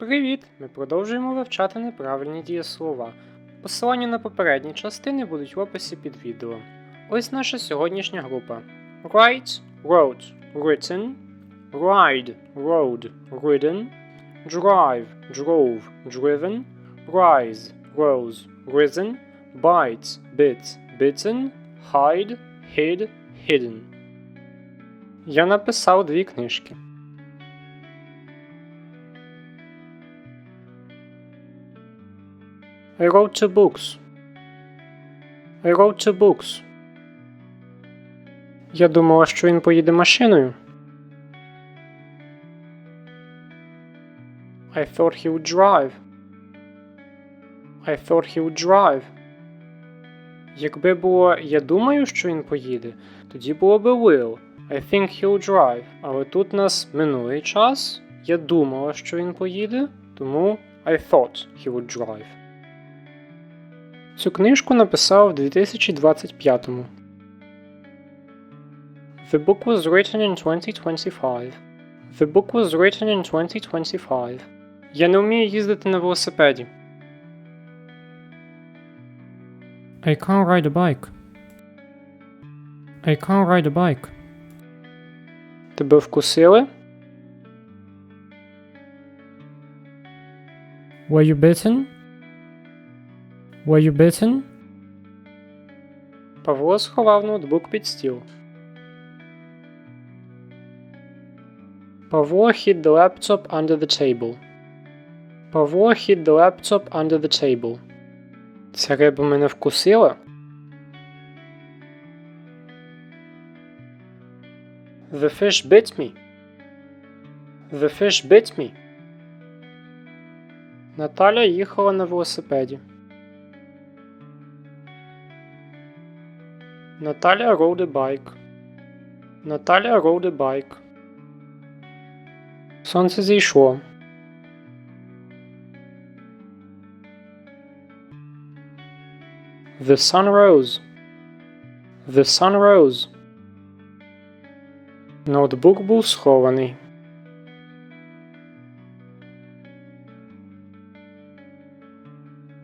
Привіт! Ми продовжуємо вивчати неправильні дієслова. Посилання на попередні частини будуть в описі під відео. Ось наша сьогоднішня група: Write, wrote, written, ride, rode, ridden, drive, drove, driven, rise, rose, risen, bite, bit, bitten, hide, hid, hidden. Я написав дві книжки. I wrote two books. I wrote two books. Я думала, що він поїде машиною. I thought he would drive. I thought he would drive. Якби було я думаю, що він поїде, тоді було би will. I think he'll drive. Але тут нас минулий час. Я думала, що він поїде, тому I thought he would drive. Цю книжку написав у 2025-му. The book was written in 2025. The book was written in 2025. Я не вмію їздити на велосипеді. I can't ride a bike. I can't ride a bike. Тебе вкусили? Were you bitten? Were you bitten? Павло сховав ноутбук під стіл. Павло hid the laptop under the table. Павло hid the laptop under the table. Ця риба мене вкусила? The fish bit me. The fish bit me. Наталя їхала на велосипеді. Наталя rode a bike. Наталя rode a bike. Сонце зійшло. The sun rose. The sun rose. Ноутбук був схований.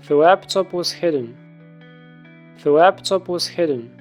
The laptop was hidden. The laptop was hidden.